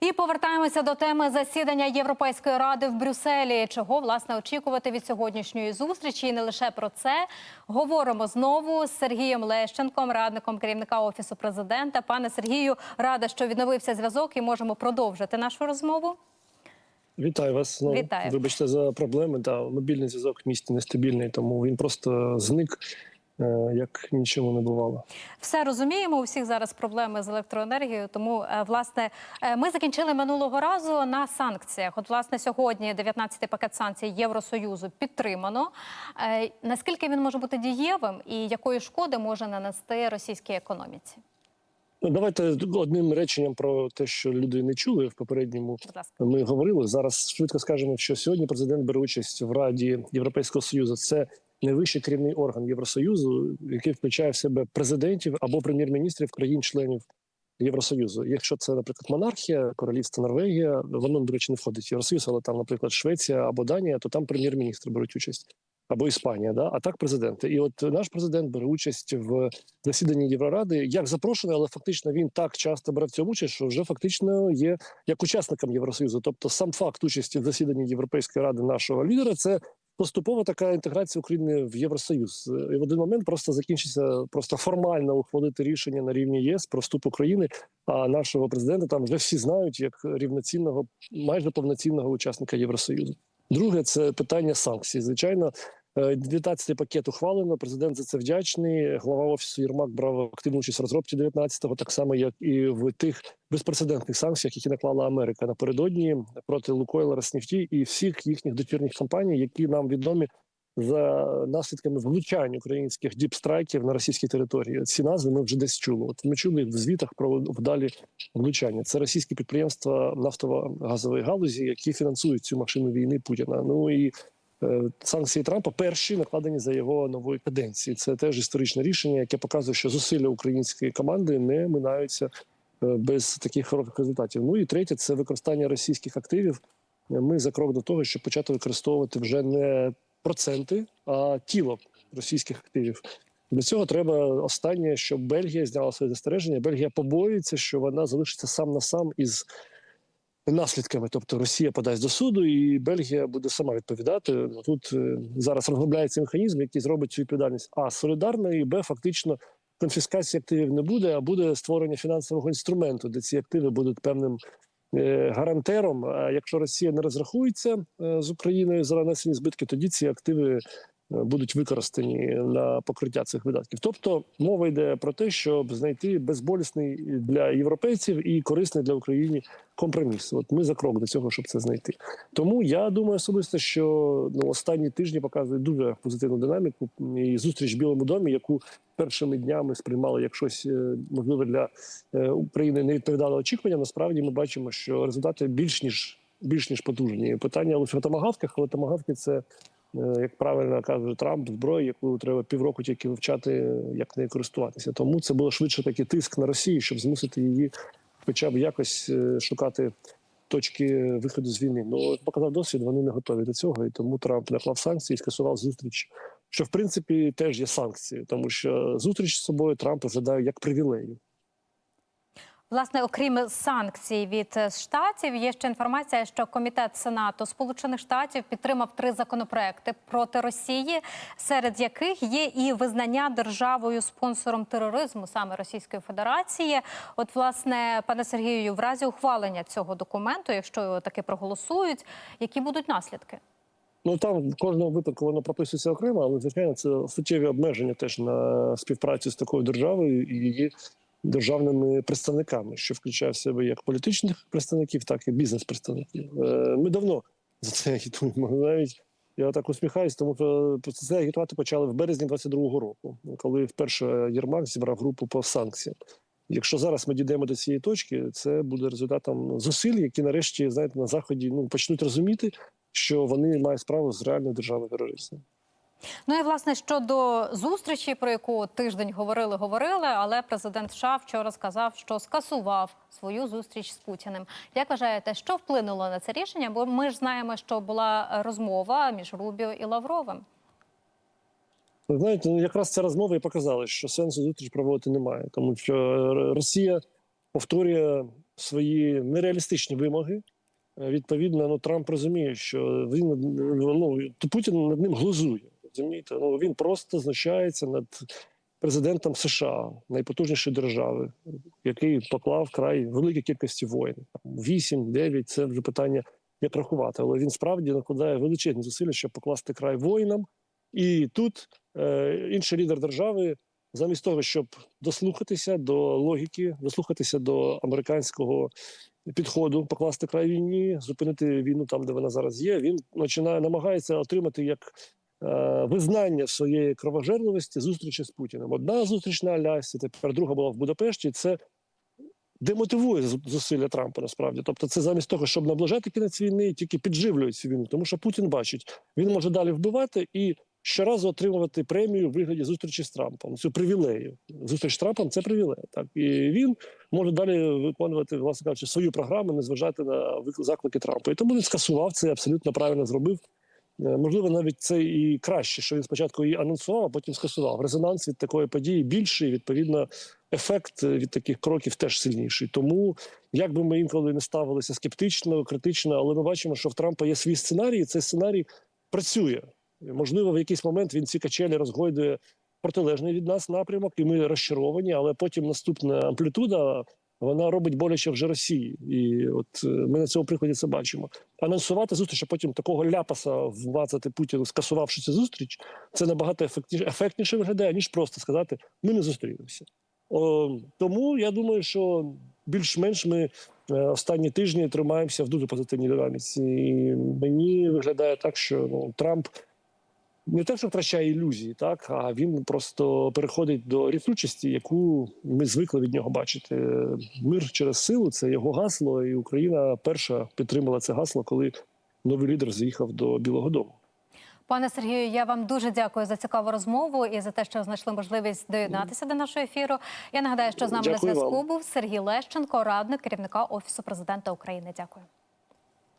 І повертаємося до теми засідання Європейської ради в Брюсселі. Чого власне очікувати від сьогоднішньої зустрічі? І не лише про це говоримо знову з Сергієм Лещенком, радником керівника офісу президента. Пане Сергію, рада, що відновився зв'язок, і можемо продовжити нашу розмову. Вітаю вас. знову. Вітаю. Вибачте за проблеми. Та мобільний зв'язок в місті нестабільний, тому він просто зник, як нічого не бувало. Все розуміємо. У всіх зараз проблеми з електроенергією. Тому е, власне е, ми закінчили минулого разу на санкціях. От власне сьогодні 19-й пакет санкцій Євросоюзу підтримано. Е, Наскільки він може бути дієвим і якої шкоди може нанести російській економіці? Ну, давайте одним реченням про те, що люди не чули в попередньому. Ми говорили зараз. Швидко скажемо, що сьогодні президент бере участь в Раді Європейського союзу. Це найвищий керівний орган Євросоюзу, який включає в себе президентів або прем'єр-міністрів країн-членів Євросоюзу. Якщо це, наприклад, монархія, королівство Норвегія, воно до речі не входить в Євросоюз, але там, наприклад, Швеція або Данія, то там прем'єр-міністри беруть участь. Або Іспанія, да, а так президенти. І от наш президент бере участь в засіданні Євроради як запрошений, але фактично він так часто бере в цьому участь, що вже фактично є як учасником Євросоюзу. Тобто, сам факт участі в засіданні Європейської ради нашого лідера це поступова така інтеграція України в Євросоюз. І в один момент просто закінчиться просто формально ухвалити рішення на рівні ЄС про вступ України. А нашого президента там вже всі знають як рівноцінного, майже повноцінного учасника Євросоюзу. Друге, це питання санкцій. Звичайно, 19-й пакет ухвалено. Президент за це вдячний. Глава офісу Єрмак брав активну участь в розробці 19-го, так само як і в тих безпрецедентних санкціях, які наклала Америка напередодні проти Лукойла, Роснефті і всіх їхніх дочірніх компаній, які нам відомі за наслідками влучань українських діпстрайків на російській території. Ці назви ми вже десь чули. От ми чули в звітах про вдалі влучання. Це російські підприємства нафтово-газової галузі, які фінансують цю машину війни Путіна. Ну і е, санкції Трампа перші накладені за його нової каденції. Це теж історичне рішення, яке показує, що зусилля української команди не минаються е, без таких хороших результатів. Ну і третє це використання російських активів. Ми за крок до того, щоб почати використовувати вже не проценти, а тіло російських активів. Для цього треба останнє, щоб Бельгія зняла своє застереження. Бельгія побоюється, що вона залишиться сам на сам із наслідками. Тобто Росія подасть до суду, і Бельгія буде сама відповідати. Ну, Тут е, зараз розробляється механізм, який зробить цю відповідальність а солідарно, і б фактично конфіскації активів не буде, а буде створення фінансового інструменту, де ці активи будуть певним е, гарантером. А якщо Росія не розрахується е, з Україною за нанесені збитки, тоді ці активи. Будуть використані на покриття цих видатків. Тобто мова йде про те, щоб знайти безболісний для європейців і корисний для України компроміс. От ми за крок до цього, щоб це знайти. Тому я думаю особисто, що ну останні тижні показують дуже позитивну динаміку. І зустріч в Білому домі, яку першими днями сприймали як щось е, можливе для е, України, не відповідало очікуванням. Насправді ми бачимо, що результати більш ніж більш ніж потужні. Питання лише в томагавках, але томагавки це. Е, Як правильно каже Трамп, зброя, яку треба півроку тільки вивчати, як нею користуватися. Тому це було швидше такий тиск на Росію, щоб змусити її хоча б якось е, шукати точки виходу з війни. Ну показав досвід, вони не готові до цього, і тому Трамп наклав санкції і скасував зустріч. Що в принципі теж є санкції, тому що зустріч з собою Трамп розглядає як привілею. Власне, окрім санкцій від е, штатів, є ще інформація, що комітет Сенату Сполучених Штатів підтримав три законопроекти проти Росії, серед яких є і визнання державою спонсором тероризму саме Російської Федерації. От, власне, пане Сергію, в разі ухвалення цього документу, якщо його таки проголосують, які будуть наслідки? Ну там в кожному випадку воно прописується окремо, але звичайно це суттєві обмеження теж на співпрацю з такою державою і її державними представниками, що включає в себе як політичних представників, так і бізнес-представників. Е, Ми давно за це агітуємо. Навіть я так усміхаюсь, тому що це агітувати почали в березні 22-го року, коли вперше Єрмак зібрав групу по санкціям. Якщо зараз ми дійдемо до цієї точки, це буде результатом зусиль, які нарешті знаєте на заході ну почнуть розуміти, що вони мають справу з реальною державою терористом. Ну і власне щодо зустрічі, про яку тиждень говорили, говорили, але президент США вчора сказав, що скасував свою зустріч з Путіним. Як вважаєте, що вплинуло на це рішення? Бо ми ж знаємо, що була розмова між Рубіо і Лавровим. Ви знаєте, ну якраз ця розмова і показала, що сенсу зустріч проводити немає, тому що Росія повторює свої нереалістичні вимоги. Е, Відповідно, ну Трамп розуміє, що він ну Путін над ним глузує. Розумієте? Ну він просто знущається над президентом США, найпотужнішої держави, який поклав край великій кількості воїн. Вісім, дев'ять це вже питання як рахувати. Але він справді накладає величезні зусилля, щоб покласти край воїнам. І тут е, інший лідер держави, замість того, щоб дослухатися до логіки, дослухатися до американського підходу, покласти край війні, зупинити війну там, де вона зараз є. Він починає намагається отримати як визнання своєї кровожерливості зустрічі з Путіним. Одна зустріч на Алясці, тепер друга була в Будапешті. Це демотивує зу- зусилля Трампа насправді. Тобто, це замість того, щоб наближати кінець війни, тільки підживлює цю війну, тому що Путін бачить, він може далі вбивати і щоразу отримувати премію в вигляді зустрічі з Трампом. Цю привілею. Зустріч з Трампом це привілея. Так і він може далі виконувати, власне кажучи, свою програму, не зважати на заклики Трампа. І тому він скасував це абсолютно правильно зробив. Е, Можливо, навіть це і краще, що він спочатку її анонсував, а потім скасував. Резонанс від такої події більший, відповідно, ефект від таких кроків теж сильніший. Тому, як би ми інколи не ставилися скептично, критично, але ми бачимо, що в Трампа є свій сценарій, і цей сценарій працює. Можливо, в якийсь момент він ці качелі розгойдує протилежний від нас напрямок, і ми розчаровані, але потім наступна амплітуда. Вона робить боляче вже Росії, і от е, ми на цьому прикладі це бачимо. Анонсувати зустріч, а потім такого ляпаса вмацати Путіну, скасувавши цю зустріч, це набагато ефектніше, ефектніше виглядає, ніж просто сказати: ми не зустрінемося. О, тому я думаю, що більш-менш ми е, останні тижні тримаємося в дуже позитивній динаміці. І мені виглядає так, що ну, Трамп не те, що втрачає ілюзії, так а він просто переходить до рішучості, яку ми звикли від нього бачити. Мир через силу це його гасло, і Україна перша підтримала це гасло, коли новий лідер заїхав до Білого Дому. Пане Сергію, я вам дуже дякую за цікаву розмову і за те, що знайшли можливість доєднатися до нашого ефіру. Я нагадаю, що з нами Дякую на зв'язку вам. був Сергій Лещенко, радник керівника офісу президента України. Дякую.